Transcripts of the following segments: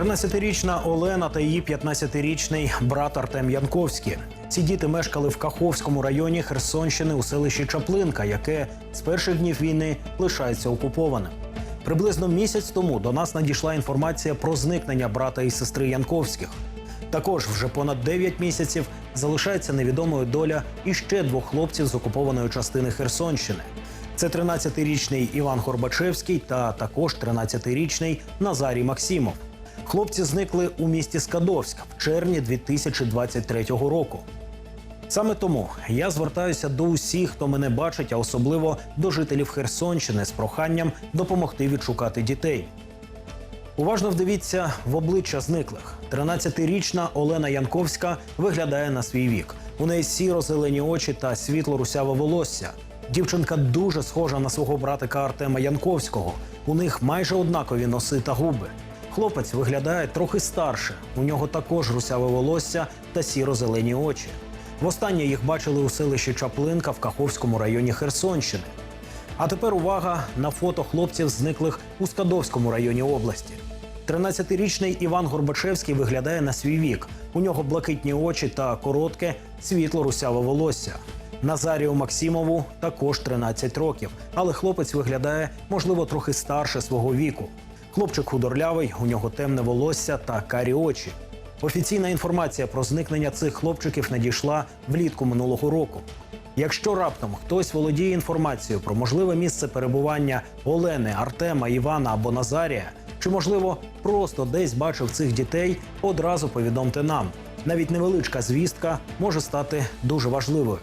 13-річна Олена та її 15-річний брат Артем Янковський. Ці діти мешкали в Каховському районі Херсонщини у селищі Чаплинка, яке з перших днів війни лишається окупованим. Приблизно місяць тому до нас надійшла інформація про зникнення брата і сестри Янковських. Також вже понад 9 місяців залишається невідомою доля іще двох хлопців з окупованої частини Херсонщини. Це 13-річний Іван Горбачевський та також 13-річний Назарій Максимов. Хлопці зникли у місті Скадовськ в червні 2023 року. Саме тому я звертаюся до усіх, хто мене бачить, а особливо до жителів Херсонщини з проханням допомогти відшукати дітей. Уважно вдивіться в обличчя зниклих. 13-річна Олена Янковська виглядає на свій вік. У неї сіро-зелені очі та світло-русяве волосся. Дівчинка дуже схожа на свого братика Артема Янковського. У них майже однакові носи та губи. Хлопець виглядає трохи старше. У нього також русяве волосся та сіро-зелені очі. Востаннє їх бачили у селищі Чаплинка в Каховському районі Херсонщини. А тепер увага на фото хлопців, зниклих у Скадовському районі області. 13-річний Іван Горбачевський виглядає на свій вік. У нього блакитні очі та коротке світло-русяве волосся. Назарію Максимову також 13 років, але хлопець виглядає, можливо, трохи старше свого віку. Хлопчик худорлявий, у нього темне волосся та карі очі. Офіційна інформація про зникнення цих хлопчиків надійшла влітку минулого року. Якщо раптом хтось володіє інформацією про можливе місце перебування Олени, Артема, Івана або Назарія, чи можливо просто десь бачив цих дітей, одразу повідомте нам. Навіть невеличка звістка може стати дуже важливою.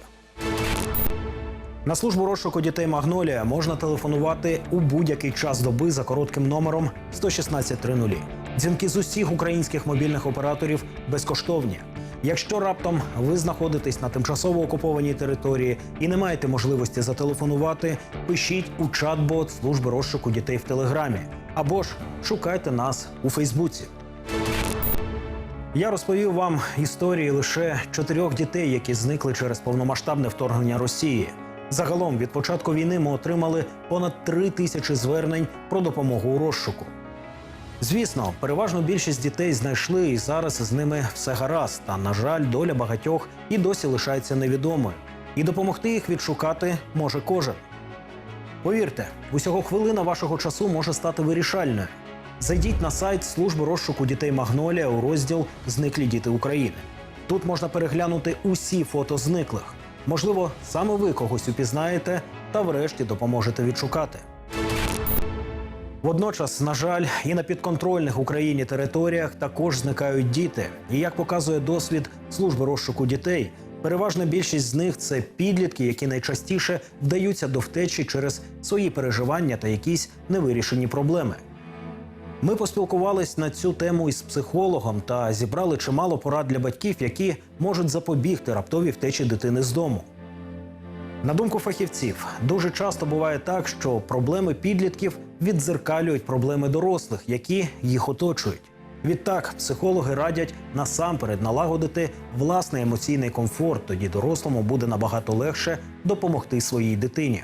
На службу розшуку дітей Магнолія можна телефонувати у будь-який час доби за коротким номером 11630. Дзвінки з усіх українських мобільних операторів безкоштовні. Якщо раптом ви знаходитесь на тимчасово окупованій території і не маєте можливості зателефонувати, пишіть у чат-бот служби розшуку дітей в Телеграмі або ж шукайте нас у Фейсбуці. Я розповів вам історії лише чотирьох дітей, які зникли через повномасштабне вторгнення Росії. Загалом від початку війни ми отримали понад три тисячі звернень про допомогу у розшуку. Звісно, переважну більшість дітей знайшли, і зараз з ними все гаразд. Та на жаль, доля багатьох і досі лишається невідомою. І допомогти їх відшукати може кожен. Повірте, усього хвилина вашого часу може стати вирішальною. Зайдіть на сайт служби розшуку дітей Магнолія у розділ Зниклі діти України. Тут можна переглянути усі фото зниклих. Можливо, саме ви когось упізнаєте та врешті допоможете відшукати. Водночас, на жаль, і на підконтрольних Україні територіях також зникають діти. І як показує досвід служби розшуку дітей, переважна більшість з них це підлітки, які найчастіше вдаються до втечі через свої переживання та якісь невирішені проблеми. Ми поспілкувались на цю тему із психологом та зібрали чимало порад для батьків, які можуть запобігти раптовій втечі дитини з дому. На думку фахівців, дуже часто буває так, що проблеми підлітків віддзеркалюють проблеми дорослих, які їх оточують. Відтак, психологи радять насамперед налагодити власний емоційний комфорт, тоді дорослому буде набагато легше допомогти своїй дитині.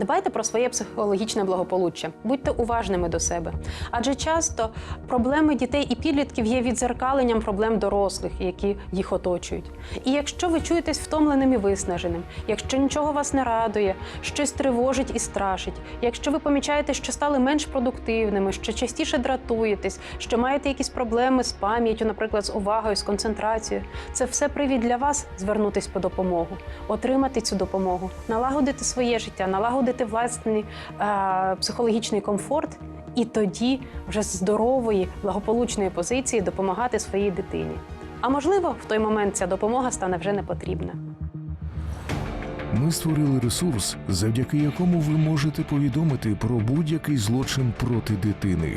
Дбайте про своє психологічне благополуччя, будьте уважними до себе. Адже часто проблеми дітей і підлітків є відзеркаленням проблем дорослих, які їх оточують. І якщо ви чуєтесь втомленим і виснаженим, якщо нічого вас не радує, щось тривожить і страшить, якщо ви помічаєте, що стали менш продуктивними, що частіше дратуєтесь, що маєте якісь проблеми з пам'яттю, наприклад, з увагою, з концентрацією, це все привід для вас звернутись по допомогу, отримати цю допомогу, налагодити своє життя, налагодити власний е, психологічний комфорт, і тоді вже з здорової, благополучної позиції допомагати своїй дитині. А можливо, в той момент ця допомога стане вже не потрібна. Ми створили ресурс, завдяки якому ви можете повідомити про будь-який злочин проти дитини.